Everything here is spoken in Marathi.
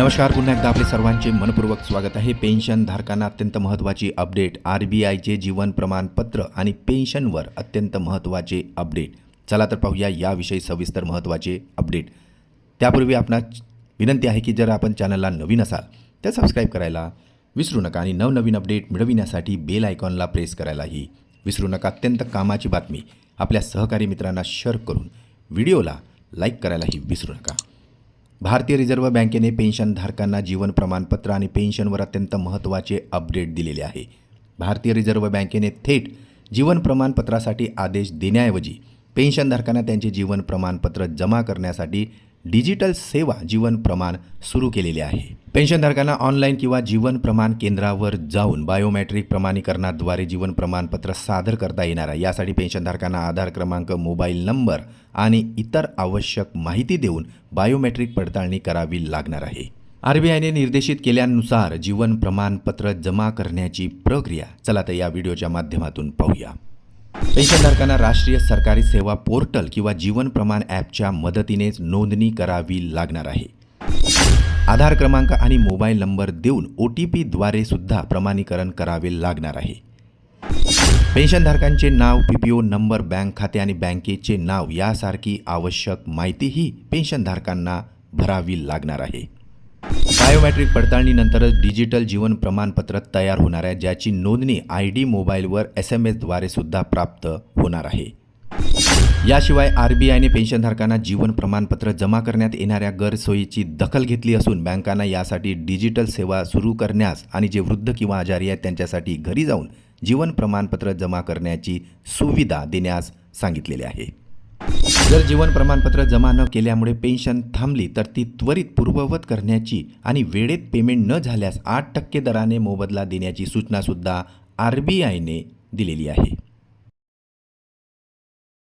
नमस्कार पुन्हा एकदा आपले सर्वांचे मनपूर्वक स्वागत आहे. पेन्शन धारकांना अत्यंत महत्त्वाची अपडेट आर बी आयचे जीवन प्रमाणपत्र आणि पेन्शनवर अत्यंत महत्त्वाचे अपडेट चला तर पाहूया याविषयी सविस्तर महत्त्वाचे अपडेट त्यापूर्वी आपणास विनंती आहे की जर आपण चॅनलला नवीन असाल तर सबस्क्राईब करायला विसरू नका आणि नवनवीन अपडेट मिळविण्यासाठी बेल आयकॉनला प्रेस करायलाही विसरू नका. अत्यंत कामाची बातमी आपल्या सहकारी मित्रांना शेअर करून व्हिडिओला लाईक करायलाही विसरू नका. भारतीय रिझर्व्ह बँकेने पेन्शनधारकांना जीवन प्रमाणपत्र आणि पेन्शनवर अत्यंत महत्त्वाचे अपडेट दिलेले आहे. भारतीय रिझर्व्ह बँकेने थेट जीवन प्रमाणपत्रासाठी आदेश देण्याऐवजी पेन्शनधारकांना त्यांचे जीवन प्रमाणपत्र जमा करण्यासाठी डिजिटल सेवा जीवन प्रमाण सुरू केलेले आहे. पेन्शनधारकांना ऑनलाईन किंवा जीवन प्रमाण केंद्रावर जाऊन बायोमॅट्रिक प्रमाणीकरणाद्वारे जीवन प्रमाणपत्र सादर करता येणार आहे. यासाठी पेन्शनधारकांना आधार क्रमांक मोबाईल नंबर आणि इतर आवश्यक माहिती देऊन बायोमॅट्रिक पडताळणी करावी लागणार आहे. आर बी आयने निर्देशित केल्यानुसार जीवन प्रमाणपत्र जमा करण्याची प्रक्रिया चला तर या व्हिडिओच्या माध्यमातून पाहूया. पेन्शनधारकांना राष्ट्रीय सरकारी सेवा पोर्टल किंवा जीवन प्रमाण ॲपच्या मदतीनेच नोंदणी करावी लागणार आहे. आधार क्रमांक आणि मोबाईल नंबर देऊन ओ टी पीद्वारे सुद्धा प्रमाणीकरण करावे लागणार आहे. पेन्शनधारकांचे नाव P P O number bank खाते आणि बँकेचे नाव यासारखी आवश्यक माहितीही पेन्शनधारकांना भरावी लागणार आहे. बायोमॅट्रिक पडताळणीनंतरच डिजिटल जीवन प्रमाणपत्र तयार होणार आहे ज्याची नोंदणी आय डी मोबाईलवर एस एम एसद्वारे सुद्धा प्राप्त होणार आहे. याशिवाय आर बी आयने पेन्शनधारकांना जीवन प्रमाणपत्र जमा करण्यात येणाऱ्या गैरसोयीची दखल घेतली असून बँकांना यासाठी डिजिटल सेवा सुरू करण्यास आणि जे वृद्ध किंवा आजारी आहेत त्यांच्यासाठी घरी जाऊन जीवन प्रमाणपत्र जमा करण्याची सुविधा देण्यास सांगितलेले आहे. जर जीवन प्रमाणपत्र जमा न केल्यामुळे पेन्शन थांबली तर ती त्वरित पूर्ववत करण्याची आणि वेळेत पेमेंट न झाल्यास आठ टक्के दराने मोबदला देण्याची सूचनासुद्धा आर बी आयने दिलेली आहे.